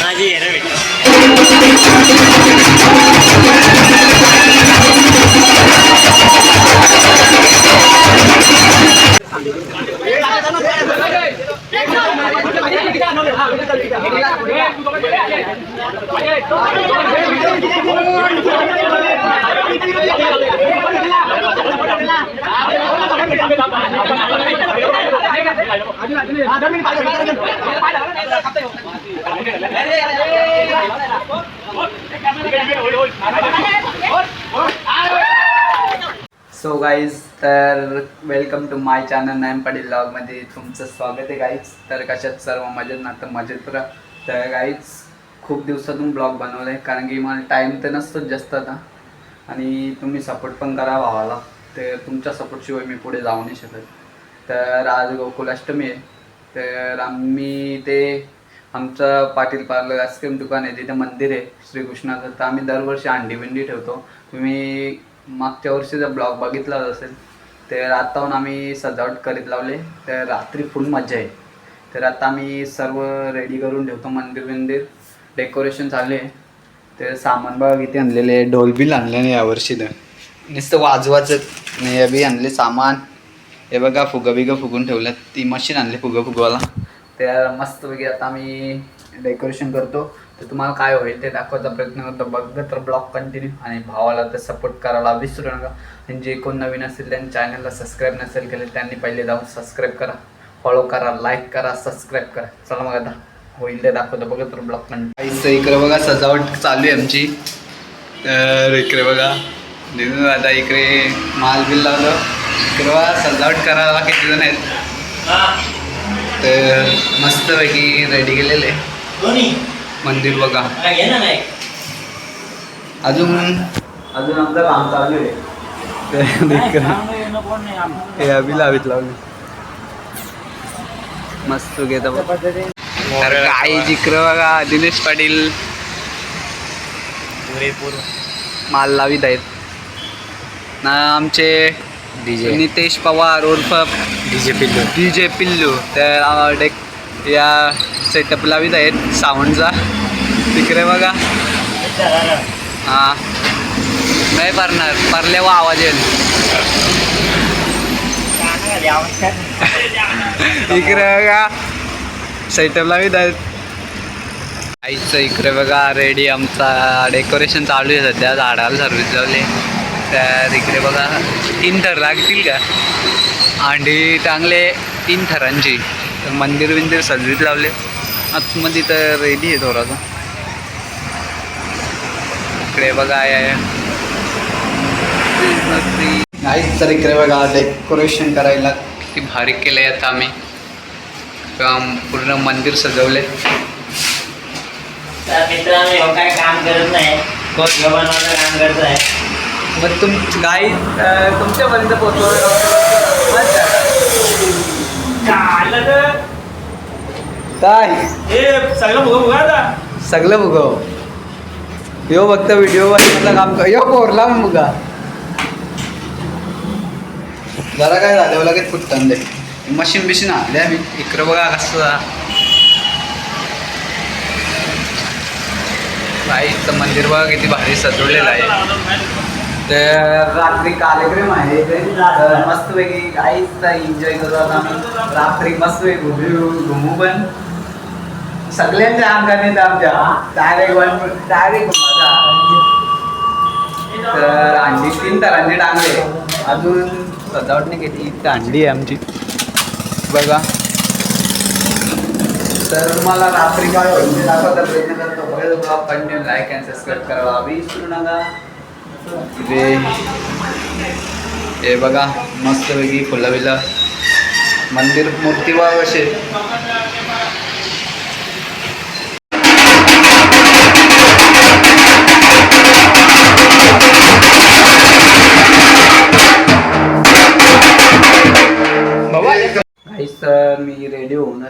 ਹਾਂਜੀ ਇਹਦੇ ਵਿੱਚ गाईज तर welcome to my channel name Patil ब्लॉगमध्ये तुमचं स्वागत आहे गाईज तर कशात सर्व मजेत ना तर मजेत राहा. तर गाईज खूप दिवसातून ब्लॉग बनवला आहे कारण की मला टाईम तर नसतोच जास्त आता. आणि तुम्ही सपोर्ट पण करा भावाला तर तुमच्या सपोर्टशिवाय मी पुढे जाऊ नाही शकत. तर आज गोकुलाष्टमी आहे. तर आम्ही ते आमचं पाटील पार्लर आईस्क्रीम दुकान आहे तिथे मंदिर आहे श्रीकृष्णाचं. तर आम्ही दरवर्षी अंडी बिंडी ठेवतो. तुम्ही मागच्या वर्षीचा ब्लॉग बघितलाच असेल तर आत्ताहून आम्ही सजावट करीत लावले. तर रात्री फुल मजा आहे. तर आता आम्ही सर्व रेडी करून ठेवतो मंदिर बिंदिर. डेकोरेशन चालू आहे. तर सामान बघा किती आणलेले आहे. ढोल बिल आणले नाही यावर्षी तर. नुसतं वाजवाचं नाही हे बी आणले सामान. हे बघा फुगं बिगं फुगून ठेवलं ती मशीन आणली फुगं फुगवाला त्या मस्तपैकी आता आम्ही डेकोरेशन करतो. तर तुम्हाला काय होईल ते दाखवायचा प्रयत्न करतो. बघत तर ब्लॉग कंटिन्यू आणि भावाला तर सपोर्ट करायला विसरू नका. आणि जे कोण नवीन असेल त्यांनी चॅनलला सबस्क्राईब नसेल केले त्यांनी पहिले जाऊन सबस्क्राईब करा. फॉलो करा लाईक करा सबस्क्राईब करा. चला मग आता होईल ते दाखवतो. बघत तर ब्लॉग कंटिन्यू इकडे बघा सजावट चालू आहे आमची. तर इकडे बघा निघून आता इकडे माल बिल लावलं. इकडे बघा सजावट करायला किती जण आहेत. तर मस्तपैकी रेडी केलेले. मंदिर बघा. अजून? अजून आमचं काम चालू आहे. हे अभि लावीत लावले. मस्त घेता तर काही जिकडं बघा दिनेश पाटील. माल लावित आहेत. ना आमचे डीजे. नितेश पवार उर्फ डीजे पिल्लू. डी जे पिल्लू. तर या सेटअप लावित आहेत. साऊंडचा तिकडे बघा. हां. नाही पारणार. पारल्यावर आवाज येईल. इकडे बघा. सेटअप लावित आहेत. आईचं इकडे बघा. रेडी आमचा डेकोरेशन चालू आहे सध्या. झाडाला सर्विस लावली. तर इकडे बघा. तीन थर लागतील का? अंडी टांगले. तीन थरांची तर मंदिर बिंदिर सजवीत लावले. आतमध्ये तर रेडी आहे थोडासा इकडे बघा आहे नाहीच तर इकडे बघा डेकोरेशन करायला. किती भारी केलं आहे आता आम्ही. काम पूर्ण मंदिर सजवले मित्रांनो ह्यो काय काम करत नाही. काम करत आहे मग तुम गाई तुमच्यापर्यंत पोहोचव काय? सगळं बघू बघा आता. सगळं बघ यो फक्त व्हिडिओ बनवायचं काम कर. यो कोरला मग. बघा जरा काय झालं लगेच फुटतं ते. मशीन बिशीन आणले आम्ही. इकडं बघा कसं बाईचं मंदिर बघा किती भारी सजवलेलं आहे. तर रात्री कार्यक्रम आहे इथे. तर मस्तपैकी काहीच एन्जॉय करू आता आम्ही. रात्री मस्तपैकी घुमू घुमू पण. सगळ्यांच्या अंगाने तर आमच्या डायरेक्ट वन डायरेक्ट तर अंडी तीन तर अंडी टांगले अजून सजावट नाही घेतली. इथं अंडी आहे आमची. बघा. तर तुम्हाला रात्री काय होईल. ते दाखवता प्रयत्न करतो. बघा blog continue like and subscribe करावा. विसरू नका इथे हे बघा मस्तपैकी फुलं बिलं मंदिर मूर्ती बघा कसे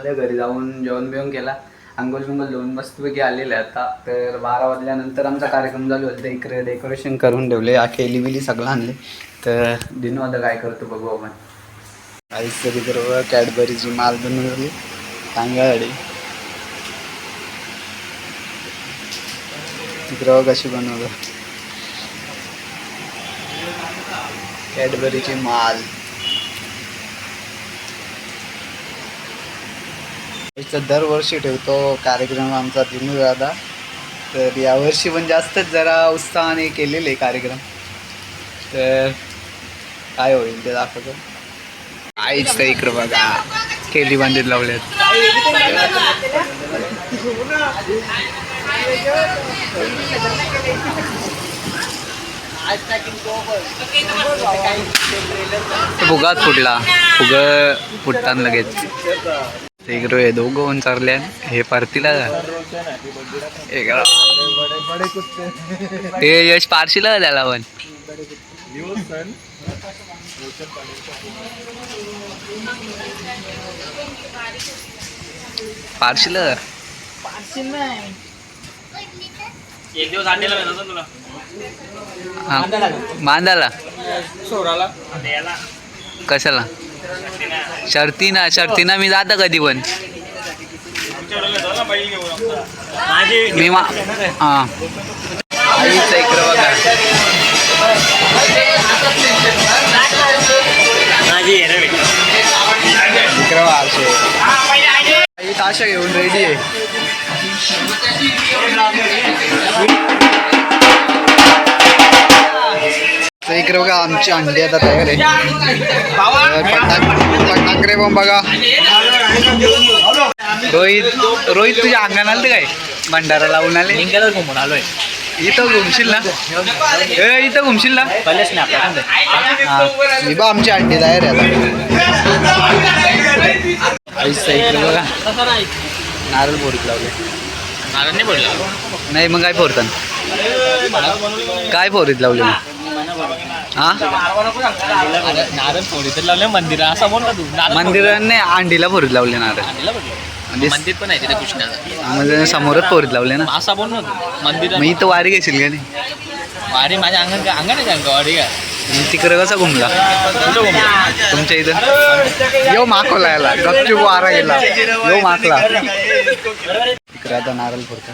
रेडी आले घरी जाऊन जेवण बिवण केला. अंघोळ बिंगोल दोन मस्तपैकी आलेले आता. तर बारा वाजल्यानंतर आमचा कार्यक्रम चालू होता इकडे डेकोरेशन करून ठेवले. आ केली बिली सगळं आणले. तर दिनू आता काय करतो बघू आपण. काहीच तरी तर कॅडबरीची माल बनवली. चांगल्यासाठी तिकडं कशी बनवलं. कॅडबरीची माल. इथं दरवर्षी ठेवतो कार्यक्रम आमचा दिनू दादा. तर यावर्षी पण जास्तच जरा उत्साहाने केलेले कार्यक्रम. तर काय होईल ते दाखवतो. आईच तर इकडं बघा केली बांधीत लावल्यात. फुगाच फुटला. फुग फुटताना लगेच. इकडं हे दोघं होऊन चालले हे पार्टीला इकडं. हे यश पारशीला त्याला पण. पारशीला एक दिवस याला कशाला शर्तीना शर्तीना मी जातं कधी पण. मी मा हां. आईचं इकडं बघा. इकडं आई ताशा घेऊन रेडी आहे. तर इकडे बघा आमची अंडी आता तयार आहे. पटाक पटाकरे पण बघा. रोहित रोहित तुझ्या अंगण आलं काय? भंडारा लावून आले. घुमून आलोय. इथं घुमशील ना? ए, इथं घुमशील ना? कळलेच नाही आपल्याला हा. मी बा आमची अंडी तयार आहे आता. आईचं इकडे बघा. नारळ फोडीत लावले. नारायण नाही बोलला नाही मग काय फोडतात काय फोडीत लावले मग? हा तर लावले मंदिर असं बोल ना तू मंदिराने अंडीला फोडीत लावले नारळ म्हणजे मंदिर पण आहे तिथे कृष्णाचं म्हणजे समोरच फोडीत लावले ना. असा बोल ना तू मंदिर मग इथं वारी घेशील का नाही? अरे माझ्या अंगण अंगण आहे का वाडी का मग तिकडे कसा घुमला? तुमच्या इथं? यो माखवला याला. गपचूप वारा गेला. यो माखला इकडे आता नारळ फोडता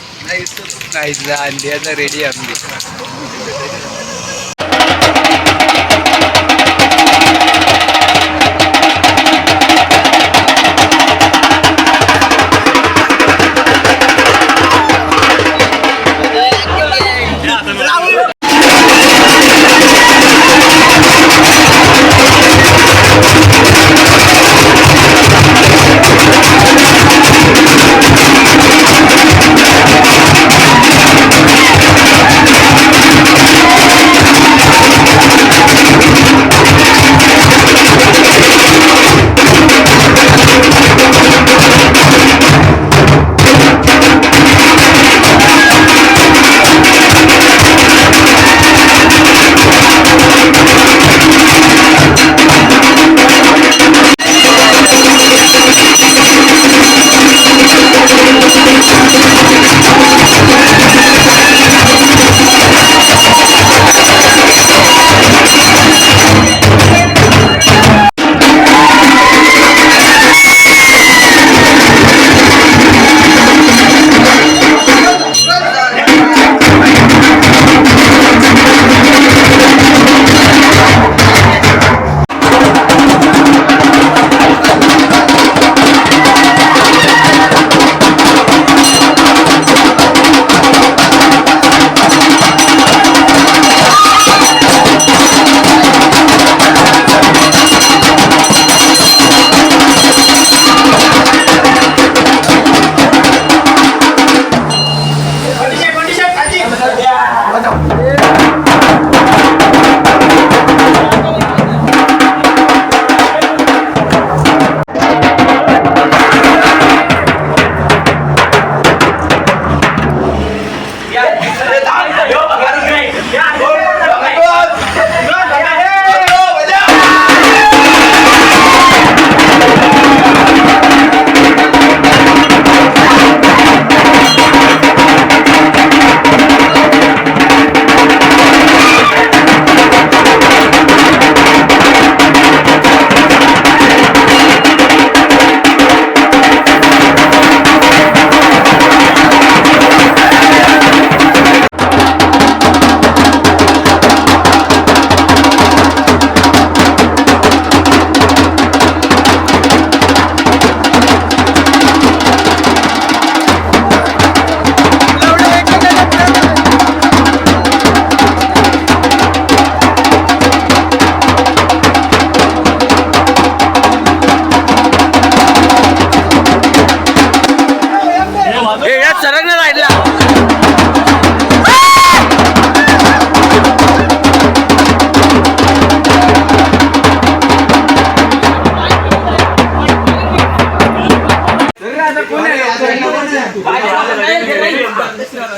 रेडी आहे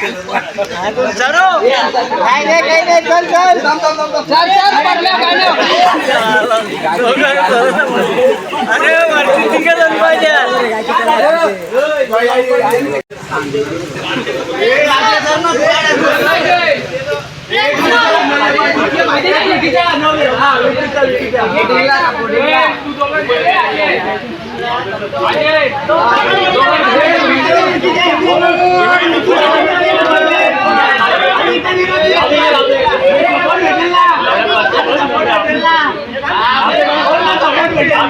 ચલો કઈ આજે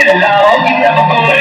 Hello, you have